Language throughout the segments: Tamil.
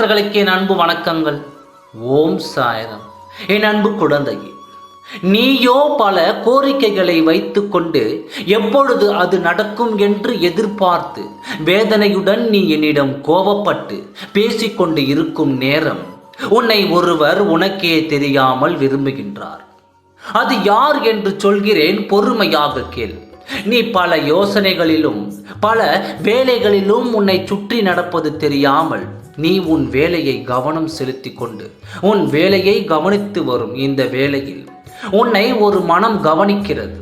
மற்றவர்களுக்கு என் அன்பு வணக்கங்கள். ஓம் சாயரம். என் அன்பு குழந்தையே நீயோ பல கோரிக்கைகளை வைத்துக்கொண்டு எப்பொழுது அது நடக்கும் என்று எதிர்பார்த்து வேதனையுடன் நீ என்னிடம் கோபப்பட்டு பேசிக்கொண்டு இருக்கும் நேரம் உன்னை ஒருவர் உனக்கே தெரியாமல் விரும்புகின்றார். அது யார் என்று சொல்கிறேன் பொறுமையாக கேள். நீ பல யோசனைகளிலும் பல வேலைகளிலும் உன்னை சுற்றி நடப்பது தெரியாமல் நீ உன் வேலையை கவனம் செலுத்தி கொண்டு உன் வேலையை கவனித்து வரும் இந்த வேளையில். உன்னை ஒரு மனம் கவனிக்கிறது.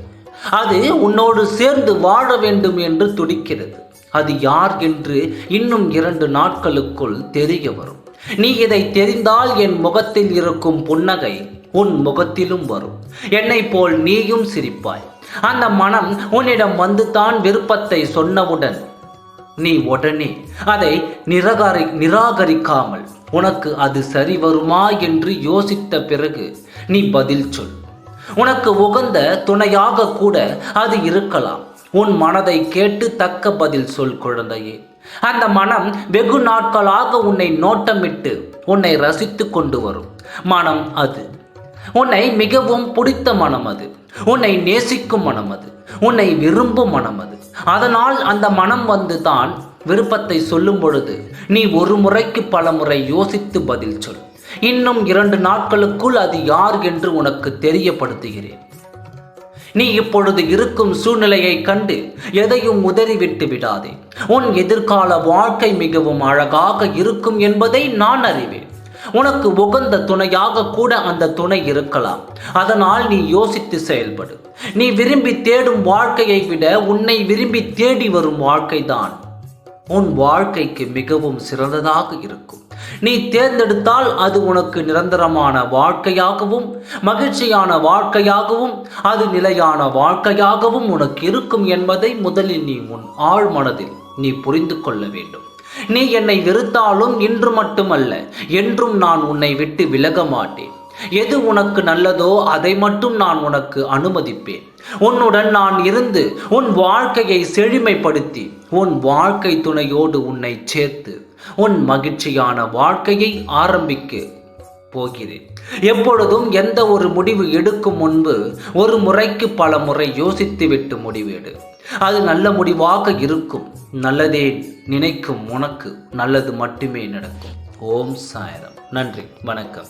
அது உன்னோடு சேர்ந்து வாழ வேண்டும் என்று துடிக்கிறது. அது யார் என்று இன்னும் இரண்டு நாட்களுக்குள் தெரிய வரும். நீ இதை தெரிந்தால் என் முகத்தில் இருக்கும் புன்னகை உன் முகத்திலும் வரும். என்னை போல் நீயும் சிரிப்பாய். அந்த மனம் உன்னிடம் வந்து தான் விருப்பத்தை சொன்னவுடன் நீ உடனே அதை நிராகரி நிராகரிக்காமல் உனக்கு அது சரி வருமா என்று யோசித்த பிறகு நீ பதில் சொல். உனக்கு உகந்த துணையாக கூட அது இருக்கலாம். உன் மனதை கேட்டு தக்க பதில் சொல் குழந்தையே. அந்த மனம் வெகு நாட்களாக உன்னை நோட்டமிட்டு உன்னை ரசித்து கொண்டு வரும் மனம் அது. உன்னை மிகவும் பிடித்த மனம் அது. உன்னை நேசிக்கும் மனம் அது. உன்னை விரும்பும் மனம் அது. அதனால் அந்த மனம் வந்து தான் விருப்பத்தை சொல்லும் பொழுது நீ ஒரு முறைக்கு பல முறை யோசித்து பதில் சொல். இன்னும் இரண்டு நாட்களுக்குள் அது யார் என்று உனக்கு தெரியப்படுத்துகிறேன். நீ இப்பொழுது இருக்கும் சூழ்நிலையை கண்டு எதையும் உதறிவிட்டு விடாதே. உன் எதிர்கால வாழ்க்கை மிகவும் அழகாக இருக்கும் என்பதை நான் அறிவேன். உனக்கு உகந்த துணையாக கூட அந்த துணை இருக்கலாம். அதனால் நீ யோசித்து செயல்படு. நீ விரும்பி தேடும் வாழ்க்கையை விட உன்னை விரும்பி தேடி வரும் வாழ்க்கைதான். உன் வாழ்க்கைக்கு மிகவும் சிறந்ததாக இருக்கும். நீ தேர்ந்தெடுத்தால் அது உனக்கு நிரந்தரமான வாழ்க்கையாகவும் மகிழ்ச்சியான வாழ்க்கையாகவும் அது நிலையான வாழ்க்கையாகவும் உனக்கு இருக்கும் என்பதை முதலில் நீ உன் ஆழ் மனதில் நீ புரிந்து கொள்ள வேண்டும். நீ என்னை வெறுத்தாலும் இன்று மட்டுமல்ல என்றும் நான் உன்னை விட்டு விலக மாட்டேன். எது உனக்கு நல்லதோ அதை மட்டும் நான் உனக்கு அனுமதிப்பேன். உன்னுடன் நான் இருந்து உன் வாழ்க்கையை செழுமைப்படுத்தி உன் வாழ்க்கை துணையோடு உன்னை சேர்த்து உன் மகிழ்ச்சியான வாழ்க்கையை ஆரம்பிக்க போகிறேன் எப்பொழுதும் எந்த ஒரு முடிவு எடுக்கும் முன்பு ஒரு முறைக்கு பல முறை யோசித்துவிட்டு முடிவெடு. அது நல்ல முடிவாக இருக்கும். நல்லதே நினைக்கும் உனக்கு. நல்லது மட்டுமே நடக்கும். ஓம் சாயரம். நன்றி. வணக்கம்.